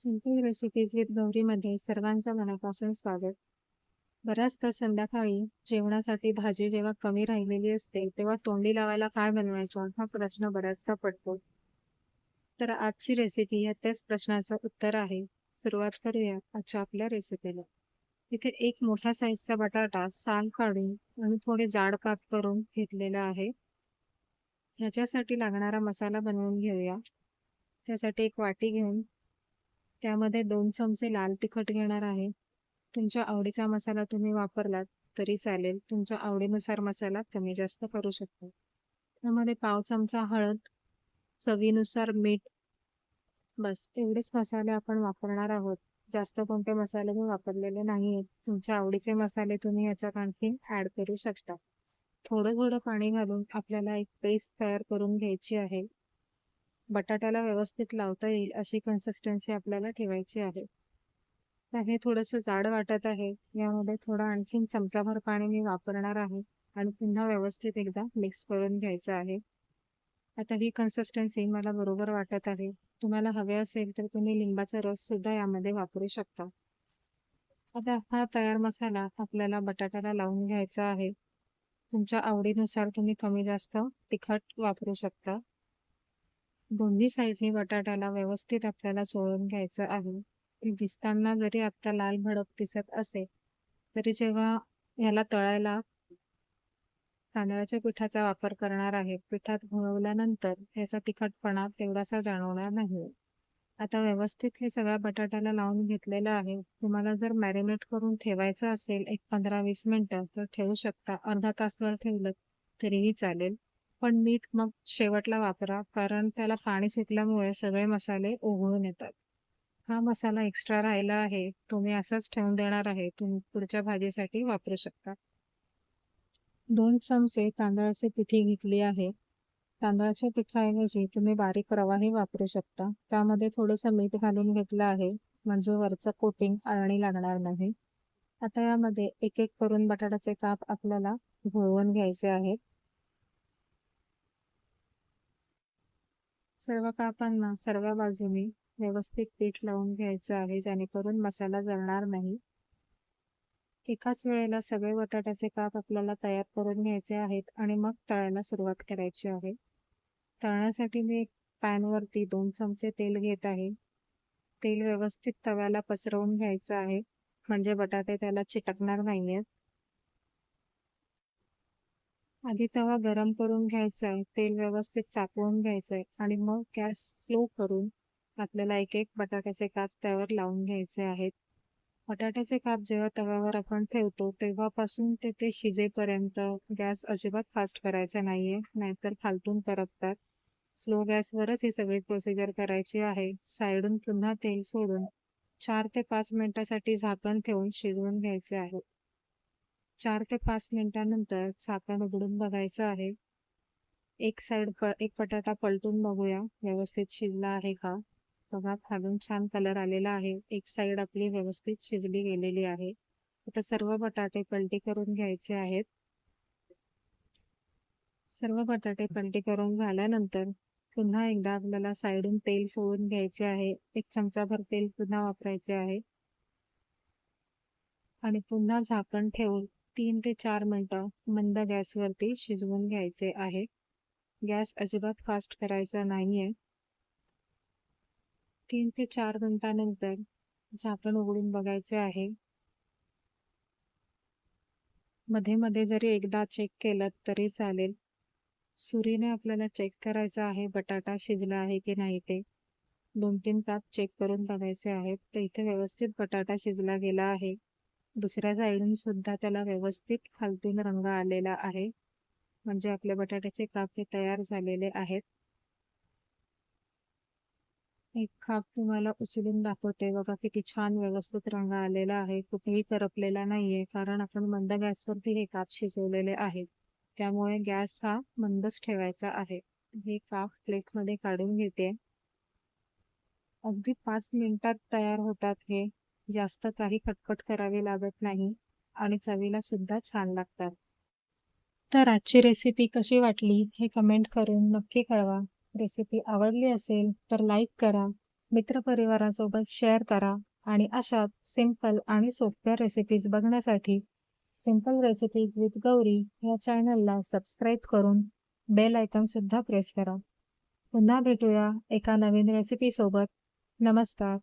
Simple recipes with गौरीमध्ये सर्वांचं मनापासून स्वागत. बऱ्याचदा संध्याकाळी जेवणासाठी भाजी जेव्हा कमी राहिलेली असते तेव्हा तोंडी लावायला काय बनवायचं हा प्रश्न बऱ्याचदा पडतो. तर आजची रेसिपी या त्याच प्रश्नाचं उत्तर आहे. सुरुवात करूया आजच्या आपल्या रेसिपीला इथे एक मोठा साईजचा बटाटा साल काढून आणि थोडे जाड काप करून घेतलेला आहे. ह्याच्यासाठी लागणारा मसाला बनवून घेऊया. त्यासाठी एक वाटी घेऊन त्यामध्ये दोन चमचे लाल तिखट घेणार आहे. तुमच्या आवडीचा मसाला तुम्ही वापरलात तरी चालेल. तुमच्या आवडीनुसार मसाला कमी जास्त करू शकता. त्यामध्ये पाव चमचा हळद चवीनुसार मीठ बस. एवढेच मसाले आपण वापरणार आहोत. जास्त कोणते मसाले मी वापरलेले नाही आहेत तुमच्या आवडीचे मसाले तुम्ही याच्यात आणखी ऍड करू शकता. थोडं थोडं पाणी घालून आपल्याला एक पेस्ट तयार करून घ्यायची आहे. बटाट्याला व्यवस्थित लावता येईल अशी कन्सिस्टन्सी आपल्याला ठेवायची आहे. हे थोडंसं जाड वाटत आहे. यामध्ये थोडं आणखीन चमचाभर पाणी मी वापरणार आहे आणि पुन्हा व्यवस्थित एकदा मिक्स करून घ्यायचं आहे. आता ही कन्सिस्टन्सी मला बरोबर वाटत आहे. तुम्हाला हवे असेल तर तुम्ही लिंबाचा रस सुद्धा यामध्ये वापरू शकता. आता हा तयार मसाला आपल्याला बटाट्याला लावून घ्यायचा आहे. तुमच्या आवडीनुसार तुम्ही कमी जास्त तिखट वापरू शकता. दोन्ही साईडने बटाट्याला व्यवस्थित आपल्याला चोळून घ्यायचं आहे. दिसताना जरी आता लाल भडक दिसत असेल तरी जेव्हा ह्याला तळायला तांदळाच्या पिठाचा वापर करणार आहे पिठात घोळवल्यानंतर ह्याचा तिखटपणा तेवढासा जाणवणार नाही. आता व्यवस्थित हे सगळ्या बटाट्याला लावून घेतलेलं आहे. तुम्हाला जर मॅरिनेट करून ठेवायचं असेल एक पंधरा वीस मिनिटं तर ठेवू शकता. अर्धा तासभर ठेवलं तरीही चालेल. पण मीठ मग शेवटला वापरा कारण त्याला पाणी सुटल्यामुळे सगळे मसाले ओघळून येतात. हा मसाला एक्स्ट्रा राहिला आहे तुम्ही असाच ठेवून देणार आहे तुम्ही पुढच्या भाजीसाठी वापरू शकता. दोन चमचे तांदळाचे पिठी घेतली आहे. तांदळाच्या पिठाऐवजी तुम्ही बारीक रवाही वापरू शकता. त्यामध्ये थोडंसं मीठ घालून घेतलं आहे म्हणजे वरचं कोटिंग अळणी लागणार नाही. आता यामध्ये एक एक करून बटाट्याचे काप आपल्याला घोळवून घ्यायचे आहेत. सर्व कापांना सर्व बाजूनी व्यवस्थित पीठ लावून घ्यायचं आहे जेणेकरून मसाला जळणार नाही. एकाच वेळेला सगळे बटाट्याचे काप आपल्याला तयार करून घ्यायचे आहेत आणि मग तळायला सुरुवात करायची आहे. तळण्यासाठी मी एक पॅनवरती दोन चमचे तेल घेत आहे. तेल व्यवस्थित तव्याला पसरवून घ्यायचं आहे म्हणजे बटाटे त्याला चिटकणार नाहीयेत. आधी तवा गरम करून घ्यायचा आहे तेल व्यवस्थित तापवून घ्यायचंय आणि मग गॅस स्लो करून आपल्याला एक एक बटाट्याचे काप त्यावर लावून घ्यायचे आहेत. बटाट्याचे काप जेव्हा तव्यावर आपण ठेवतो तेव्हापासून ते ते शिजेपर्यंत गॅस अजिबात फास्ट करायचा नाहीये नाहीतर खालतून करपतात स्लो गॅसवरच ही सगळी प्रोसिजर करायची आहे. साईडून पुन्हा तेल सोडून चार ते पाच मिनिटासाठी झाकण ठेवून शिजवून घ्यायचे आहे. चार ते पाच मिनिटांनंतर झाकण उघडून बघायचं आहे. एक साइड एक बटाटा पलटून बघूया. व्यवस्थित शिजला आहे का? बघा खालून छान कलर आलेला आहे. एक साइड आपली व्यवस्थित शिजली गेलेली आहे. आता सर्व बटाटे पलटी करून घ्यायचे आहेत. सर्व बटाटे पलटी करून झाल्यानंतर पुन्हा एकदा आपल्याला साईडून तेल सोडून घ्यायचे आहे. एक चमचाभर तेल पुन्हा वापरायचे आहे. आणि पुन्हा झाकण ठेवून तीन ते चार मिनटं मंद गॅसवरती शिजवून घ्यायचे आहे. गॅस अजिबात फास्ट करायचा नाहीये. तीन ते चार मिनिटानंतर झाकण उघडून बघायचे आहे. मध्ये मध्ये जरी एकदा चेक केलं तरी चालेल. सुरीने आपल्याला चेक करायचं आहे बटाटा शिजला आहे की नाही ते. दोन तीन तास चेक करून बघायचे आहेत. तर इथे व्यवस्थित बटाटा शिजला गेला आहे. दुसऱ्या साईडून सुद्धा त्याला व्यवस्थित खालतून रंग आलेला आहे. म्हणजे आपले बटाट्याचे काप हे तयार झालेले आहेत. एक काप तुम्हाला उचलून दाखवते. बघा किती छान व्यवस्थित रंग आलेला आहे. कुठेही करपलेला नाहीये कारण आपण मंद गॅसवरती हे काप शिजवलेले आहेत. त्यामुळे गॅस हा मंदच ठेवायचा आहे. हे काप प्लेटमध्ये काढून घेते. अगदी पाच मिनिटात तयार होतात हे. जास्त काही खटपट करावी लागत नाही आणि चवीला सुद्धा छान लागतात. तर आजची रेसिपी कशी वाटली हे कमेंट करून नक्की कळवा. रेसिपी आवडली असेल तर लाईक करा मित्रपरिवारासोबत शेअर करा आणि अशाच सिंपल आणि सोप्या रेसिपीज बघण्यासाठी सिंपल रेसिपीज विथ गौरी या चॅनलला सबस्क्राईब करून बेल आयकॉन सुद्धा प्रेस करा. पुन्हा भेटूया एका नवीन रेसिपीसोबत नमस्कार.